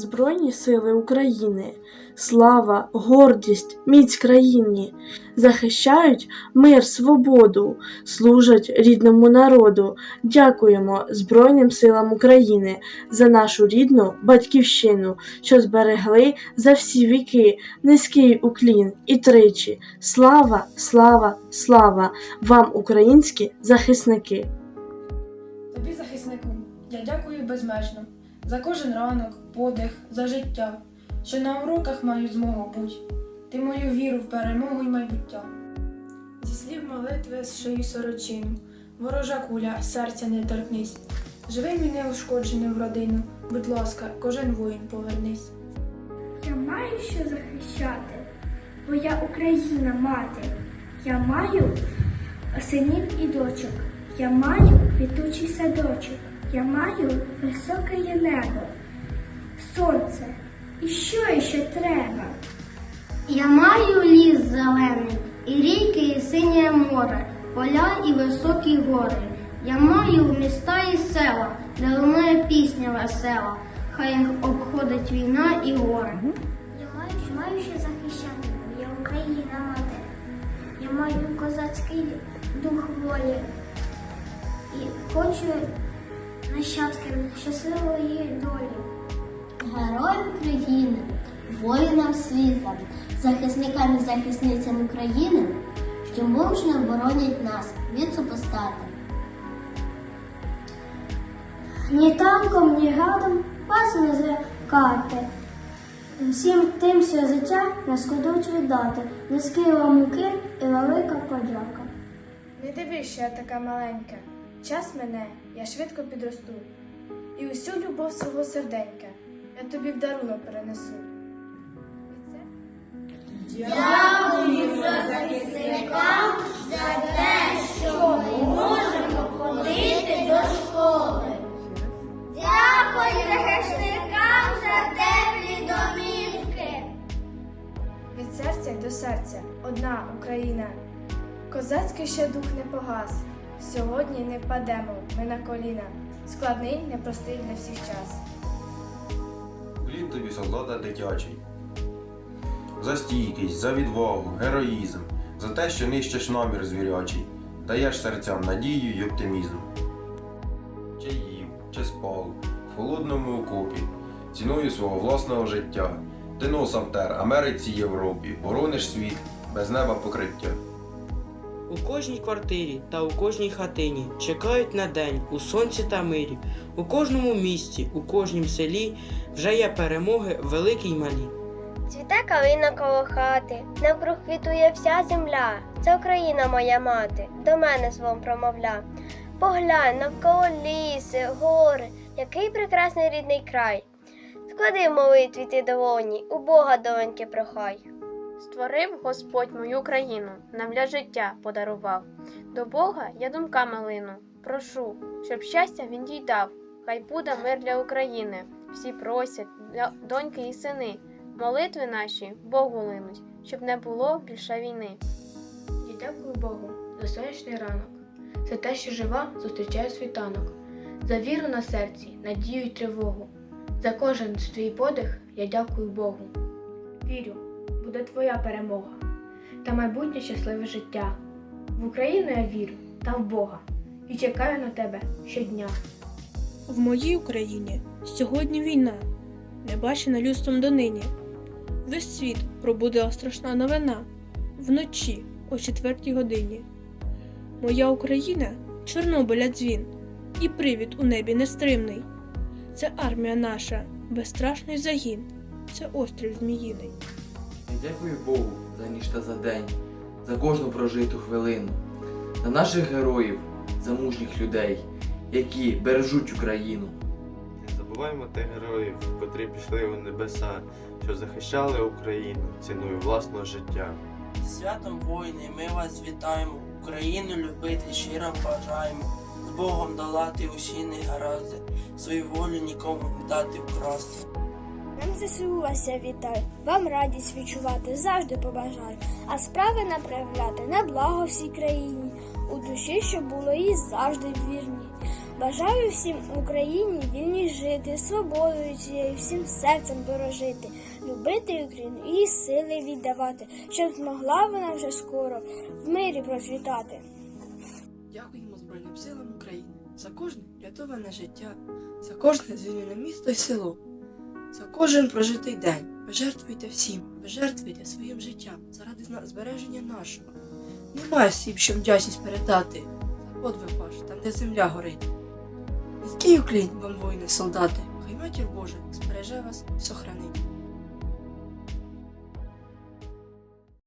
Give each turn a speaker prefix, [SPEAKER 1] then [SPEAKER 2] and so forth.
[SPEAKER 1] Збройні сили України, слава, гордість, міць країні, захищають мир, свободу, служать рідному народу. Дякуємо Збройним силам України за нашу рідну батьківщину, що зберегли за всі віки низький уклін і тричі. Слава, слава, слава вам, українські захисники!
[SPEAKER 2] Тобі, захиснику, я дякую безмежно за кожен ранок, подих, за життя, що на уроках маю змогу бути. Ти мою віру в перемогу й майбуття. Зі слів молитви зшию сорочину, ворожа куля, серця не торкнись. Живий мій неушкодженим в родину, будь ласка, кожен воїн повернись.
[SPEAKER 3] Я маю що захищати, бо я Україна мати. Я маю синів і дочок. Я маю квітучий садочок. Я маю високе небо, сонце. І що ще треба?
[SPEAKER 4] Я маю ліс зелений, і ріки, і синє море, поля і високі гори. Я маю міста і села, де лунає пісня весела, хай їх обходить війна і горе.
[SPEAKER 3] Я маю, маю що захищати, я Україна мати. Я маю козацький дух волі і хочу нащадкам щасливої долі.
[SPEAKER 4] Героям України, воїнам світла, захисникам і захисницям України, що мужньо боронять нас від супостата.
[SPEAKER 3] Ні танком, ні гадом вас не злякати. Всім тим, що життя не скудуть віддати. Низький вам уклін і велика подяка.
[SPEAKER 2] Не дивись, що я така маленька. Час мене, я швидко підросту. І усю любов свого серденька я тобі в дарунок перенесу.
[SPEAKER 3] Дякую захисникам за теплі домівки.
[SPEAKER 2] Від серця й до серця одна Україна. Козацький ще дух не погас. Сьогодні не впадемо ми на коліна. Складний, непростий для всіх час.
[SPEAKER 5] Блін тобі солдата дитячий. За стійкість, за відвагу, героїзм, за те, що нищиш намір звірячий, даєш серцям надію й оптимізм. Чи їв, чи спав, в холодному окопі, ціною свого власного життя. Ти носа втер Америці Європі, борониш світ без неба покриття.
[SPEAKER 6] У кожній квартирі та у кожній хатині чекають на день у сонці та мирі. У кожному місті, у кожнім селі вже є перемоги великі й малі.
[SPEAKER 7] Цвіте калина коло хати, навкруг квітує вся земля. Це Україна моя мати, до мене звон промовля. Поглянь навколо ліси, гори, який прекрасний рідний край. Склади молитві ти долоні, у Бога доньки прохай.
[SPEAKER 8] Створив Господь мою країну, нам для життя подарував. До Бога я думками лину, прошу, щоб щастя він дійдав. Хай буде мир для України. Всі просять, доньки і сини. Молитви наші Богу линуть, щоб не було більше війни.
[SPEAKER 2] Я дякую Богу за сонячний ранок, за те, що жива зустрічаю світанок, за віру на серці, надію й тривогу. За кожен свій подих я дякую Богу. Вірю, буде твоя перемога та майбутнє щасливе життя. В Україну я вірю та в Бога і чекаю на тебе щодня.
[SPEAKER 9] В моїй Україні сьогодні війна, не бачена людством донині. Весь світ пробудила страшна новина вночі о четвертій годині. Моя Україна Чорнобиля дзвін, і привід у небі нестримний. Це армія наша, безстрашний загін, це острів Зміїний.
[SPEAKER 10] Я дякую Богу за ніч та за день, за кожну прожиту хвилину, за наших героїв, за мужніх людей, які бережуть Україну.
[SPEAKER 11] Не забуваємо тих героїв, котрі пішли у небеса, що захищали Україну ціною власного життя.
[SPEAKER 12] Святом воїни, ми вас вітаємо, Україну любити щиро бажаємо, з Богом долати усі негаразди, свою волю нікому не дати вкрасти.
[SPEAKER 3] Нам ЗСУ вас я вітаю, вам радість відчувати завжди побажаю, а справи направляти на благо всій країні, у душі, щоб було і завжди вірні. Бажаю всім Україні вільні жити, свободою цією всім серцем дорожити, любити Україну і сили віддавати, щоб змогла вона вже скоро в мирі процвітати.
[SPEAKER 13] Дякуємо Збройним силам України за кожне врятоване життя, за кожне звільнене місто і село, за кожен прожитий день. пожертвуйте всім, пожертвуйте своїм життям заради збереження нашого. Немає слів, щоб вдячність передати за подвиг ваш, там, де земля горить. Низький уклінь вам, воїни, солдати, хай матір Божа збереже вас і сохранить.